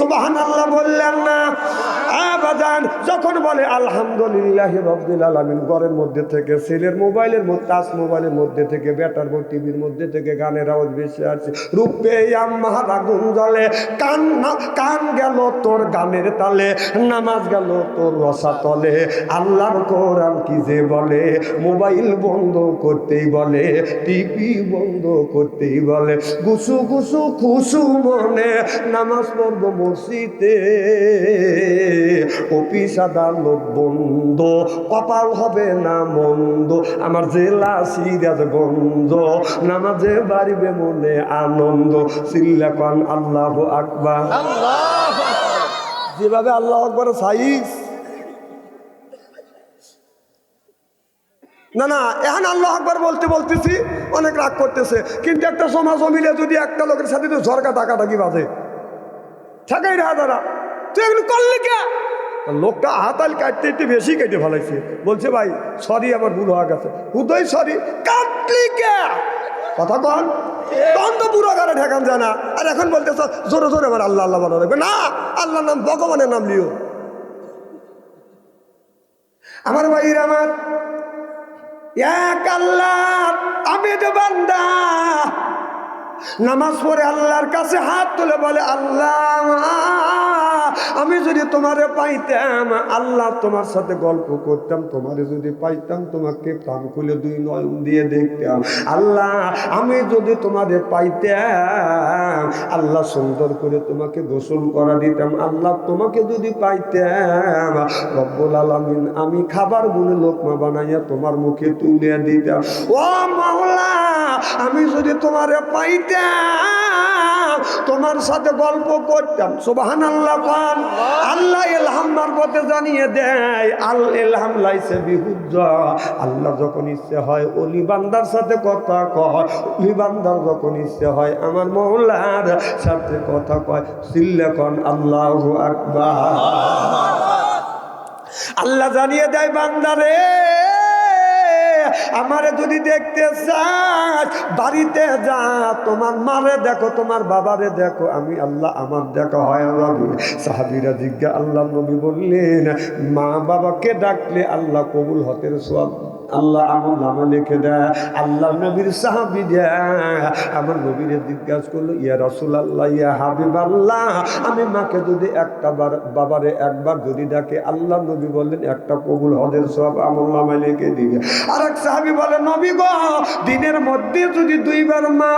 সুবাহান আল্লাহ বললেন না। আবাদান যখন বলে, আলহামদুলিল্লাহ রব্বিল আলামিন, ঘরের মধ্যে থেকে, ছেলের মোবাইলের মধ্যে টাচ মোবাইলের মধ্যে থেকে, ব্যাটার বোর্ড, টিভির মধ্যে থেকে গানের আওয়াজ বেশি আছে রূপে আম্মার আগুন জ্বলে কান কান গেল তোর গানের তালে, নামাজ গেল তোর রসা তলে। আল্লাহর কোরআন কি যে বলে? মোবাইল বন্ধ করতেই বলে, টিভি বন্ধ করতেই বলে। গুসু গুসু খুশু মনে, নামাজ পড়ব মসজিদে। অফিস আদালত বন্ধ, কপাল হবে না মন্দ। আমার জেলা সিরাজ গন্ধ, নামাজে বাড়িবে মনে আনন্দ। সিল্লাকন আল্লাহ আকবার। যেভাবে আল্লাহ আকবর, সাইজ। না না, এখন আল্লাহ আকবর বলতে বলতেছি, অনেক রাগ করতেছে। কিন্তু একটা সমাজ মিলে যদি একটা লোকের সাথে তো ঝরকা টাকাটাকি বাজে। ঠেকাই রে দাদা তুই এগুলো করলি কে? লোকটা হাতাল কাটতে একটু বেশি কেটে ফেলাইছে। বলছে, ভাই সরি আমার ভুল হয়ে গেছে। হুদই সরি কাটলি কে? কথা কন। তখন তো বুড়ো গাড়ে ঠেকান যায় না। আর এখন বলতেছ, জোরে জোরে আমার আল্লাহ আল্লাহ বলা রাখবে না, আল্লাহর নাম ভগবানের নাম লিও। আমার ভাইয়ের আমার, এক আল্লাহ আমি তো বান্দা নামাজ পড়ে আল্লাহর কাছে হাত তুলে বলে, আল্লাহ, আমি যদি তোমারে পাইতাম, আল্লাহ তোমার সাথে গল্প করতাম, তোমারে যদি পাইতাম, তোমাকে প্রাণ খুলে দুই নয়ন দিয়ে দেখতাম। আল্লাহ, আমি যদি তোমারে পাইতাম, আল্লাহ সুন্দর করে তোমাকে গোসল করা দিতাম। আল্লাহ তোমাকে যদি পাইতাম, রব্বুল আলামিন, আমি খাবারগুলো লোকমা বানাইয়া তোমার মুখে তুলে দিতাম। ও মাওলা তোমারে পাইতাম, তোমার সাথে গল্প করতাম। সুবাহান আল্লাহ পান আল্লাহ এলহাম মারফতে জানিয়ে দেয়, আল এলহাম লাইসে বিহুজ্জ। আল্লাহ যখন ইচ্ছে হয় অলি বান্দার সাথে কথা কয়, অলি বান্দার যখন ইচ্ছে হয় আমার মৌলার সাথে কথা কয় সিল্লেখন আল্লাহ আকবার। আল্লাহ জানিয়ে দেয় বান্দারে আমারে যদি দেখতে চাস, বাড়িতে যা। তোমার মারে দেখো, তোমার বাবারে দেখো। আমি আল্লাহ, আমার দেখো হয় আল্লাহ সাহাবিরা জিজ্ঞা আল্লাহ নবী বললেন মা বাবাকে ডাকলে আল্লাহ কবুল হতের সব আল্লাহ আমার নাম লিখে দেয় আল্লাহ নবীর সাহাবি দেয় আমার নবীরে জিজ্ঞাসা করল, ইয়া রসুল আল্লাহ ইয়া হাবিব আল্লাহ আমি মাকে যদি একটা বার, বাবারে একবার যদি ডাকে, আল্লাহ নবী বললেন, একটা কবুল হদের সব আমার নামে লিখে দিবে। আর এক সাহাবি বলে, নবী গো, দিনের মধ্যে যদি দুইবার মা